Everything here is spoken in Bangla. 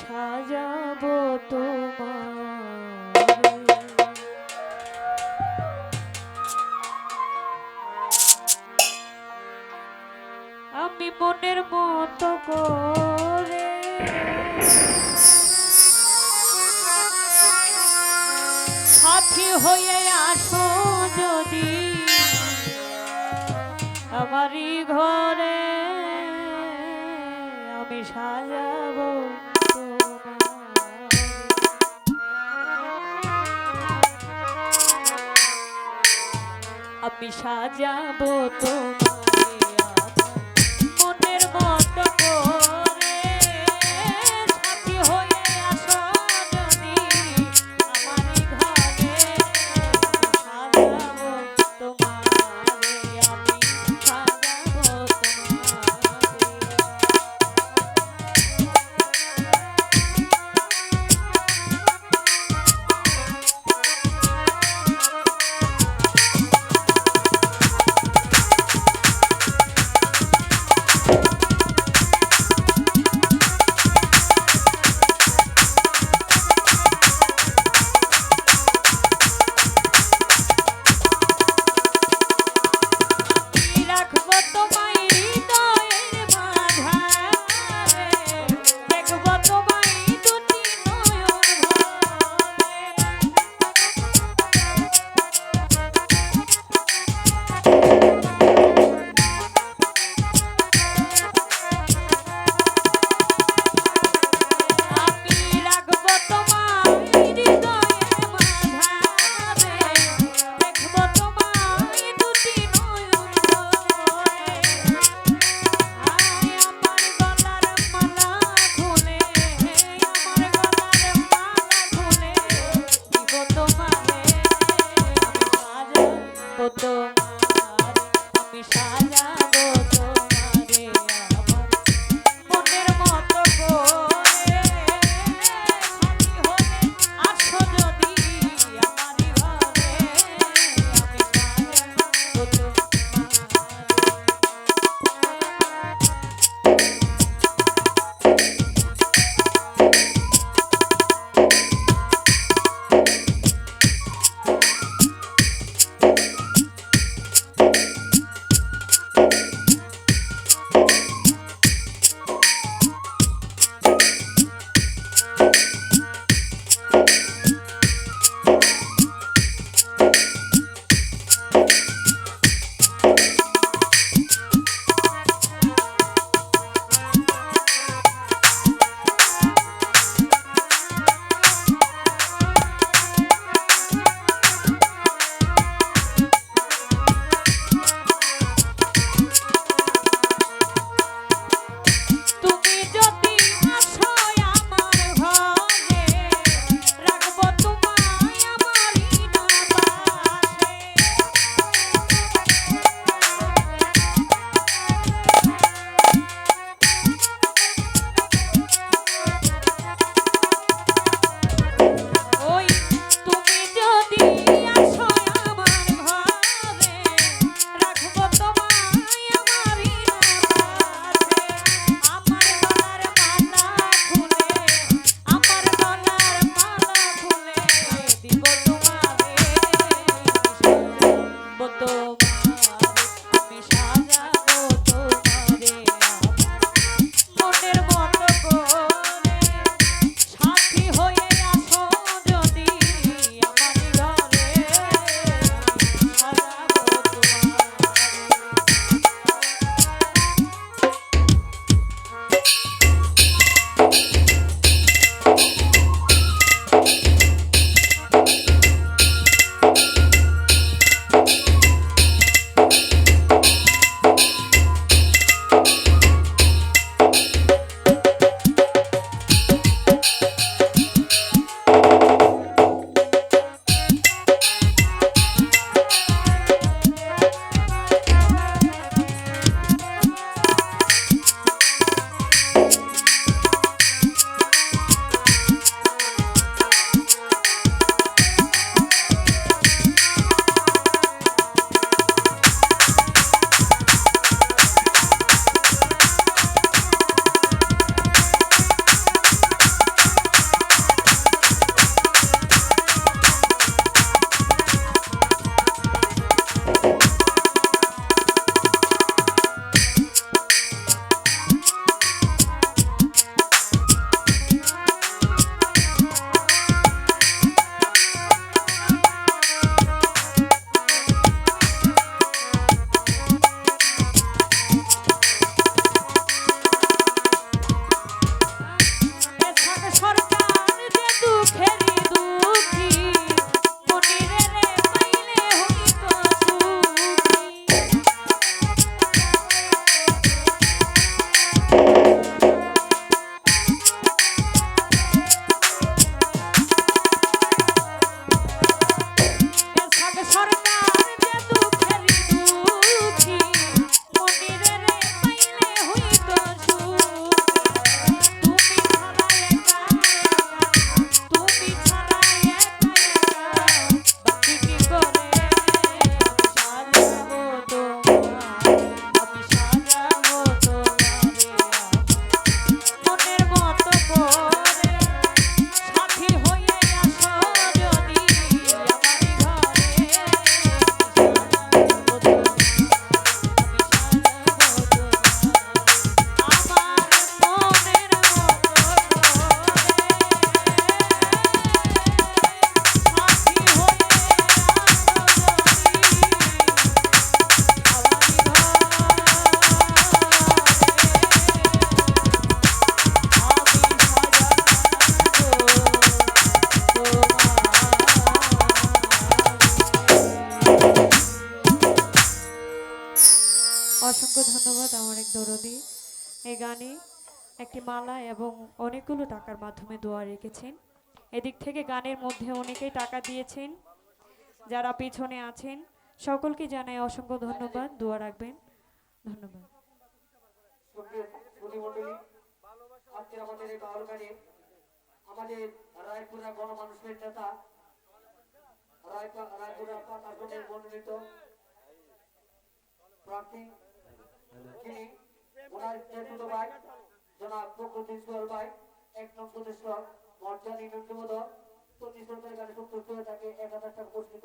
সাজাবো তোমার সাথী হয়ে আসো যদি আমারই ঘরে আমি সাজাবো। আমি সাজাবো তোমারে মনের মতো 그. ধন্যবাদ আমার এক দরদি। এই গানে একটি মালা এবং অনেকগুলো টাকার মাধ্যমে দোয়া রেখেছেন। এদিক থেকে গানের মধ্যে অনেকেই টাকা দিয়েছেন, যারা পিছনে আছেন, সকলকে জানাই অসংখ্য ধন্যবাদ, দোয়া রাখবেন। ধন্যবাদ। প্রার্থী যিনি ওনার এক নং প্রতিষ্ঠা মর্যাদা ন্যূনতম প্রতিষ্ঠানের তাকে এক হাজার টাকা পুরস্কৃত